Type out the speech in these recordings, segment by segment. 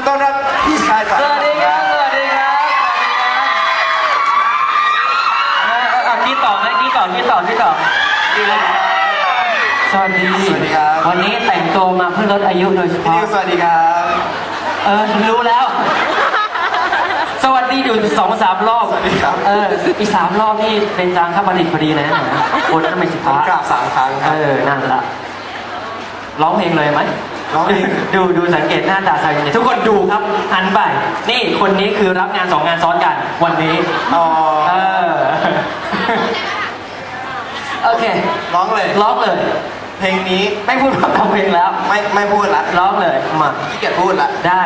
อต้อนรับพี่ชายสาสวัสดีครับสวัสดีครับ สวัสดีครับอะกี้ต่อไหมกี้ต่อกี้ต่อกี้ต่อดีเลยสวัสดี สวัสดีครับ วันนี้แต่งตัวมาเพื่อลดอายุโดยเฉพี่พาะ นิวสวัสดีครับ เออฉันรู้แล้ว สวัสดีอยู่สองสามรอบ สวัสดีครับ เออ อีกสามรอบนี่เป็นจางข้าประดิษฐ์พอดีนะคนนั้นไม่สิผมพะกราบสามครั้งคเอรับ อ นั่นละ ร้องเพลงเลยไหม ร้องเพลงดูดูสังเกตหน้าตาชายทุกคนดูครับหันไป นี่คนนี้คือรับงานสองงานซ้อนกันวันนี้อ๋อ เออโอเคร้องเลย ร้องเลยเพลงนี้ไม่พูดพร่ำทำเพลงแล้ว ไม่ไม่พูดละร้องเลยมาขี้เกียจพูดละได้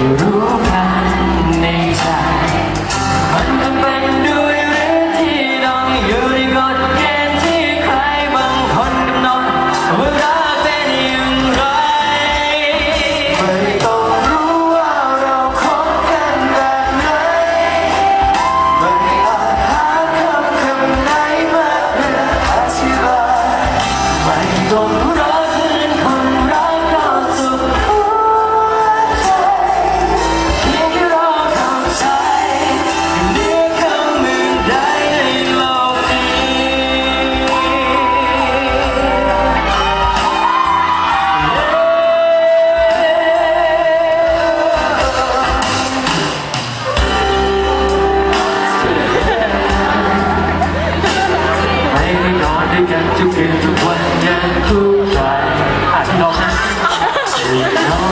ที่ พี่น้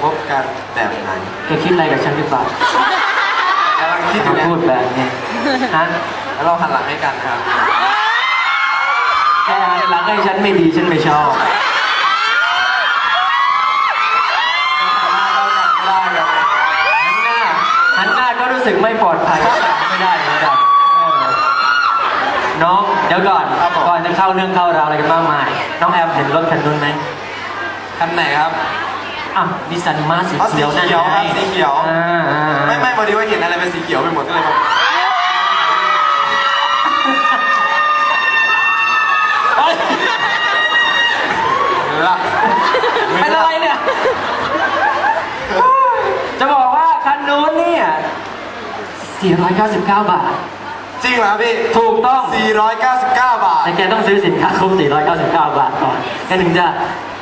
คบกันแบบไหนแกคิดอะไรกับฉันหรือเปล่ากำลังคิดอยู่มาเนี่ยพูดแบบนี้ฮะแล้วเราหันหลังให้กันครับแกหันหลังให้ฉันไม่ดีฉันไม่ชอบได้ครับหันหน้าหันหน้าก็รู้สึกไม่ปลอดภัยไม่ได้ไม่ได้เออน้องเดี๋ยวก่อนก่อนจะเข้าเรื่องเข้าราวอะไรกันมากมาย น้องแอมเห็นรถคันนู้นไหมคันไหนครับ อะดิฉันมาสีเขียวนะสีเขียวครับสีเขียวไม่ไม่พอดีว่าเห็นอะไรเป็นสีเขียวไปหมดก็เลยแบบเเป็นอะไรเนี่ย จะบอกว่าคันนู้นเนี่ย499 บาท จริงเหรอพี่ ถูกต้อง 499 บาท แต่แกต้องซื้อสินค้าครบ499 บาทก่อนแกถึงจะ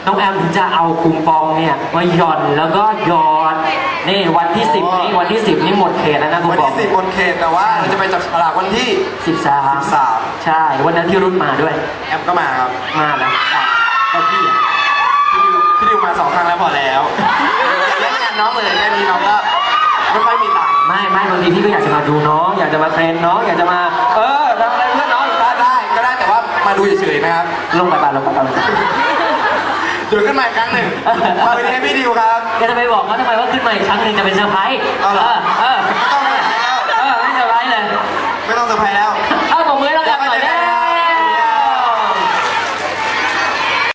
น้องแอมถึงจะเอาคูปองเนี่ยมาหย่อนแล้วก็หยอดนี่วันที่ 10 นี้วันที่ 10 นี้หมดเขตแล้วนะคูวันปองที่10บนเขตแต่ว่าเราจะไปจับฉลากวันที่ 13 13 ใช่ วันนั้นที่รุ่นมาด้วย แอมก็มาครับมาแล้วอะก็พี่อะพี่ดิวพี่ดิวมาสองครั้งแล้วพอแล้วเล่นงานน้องเลยแค่นี้น้องก็ไม่ค่อยมีตังค์ไม่ไม่บางทีพี่ก็อยากจะมาดูน้อง อยากจะมาเทรนน้องอยากจะมา เออทำอะไรเพื่อนน้องอีกก็บ้างได้ก็ได้แต่ว่ามาดูเฉยๆนะครับ ลงไปบ้านลงไปบ้านเดี๋ยวขึ้นมาอีกครั้งหนึ่งมาเป็นให้พี่ดิวครับแกจะไปบอกเขาทำไมว่าขึ้นมาอีกครั้งหนึ่งจะเป็นเซอร์ไพรส์ เอาเหรอเออ ไม่ต้องเซอร์ไพรส์แล้ว เออ ไม่เซอร์ไพรส์เลย ไม่ต้องเซอร์ไพรส์แล้ว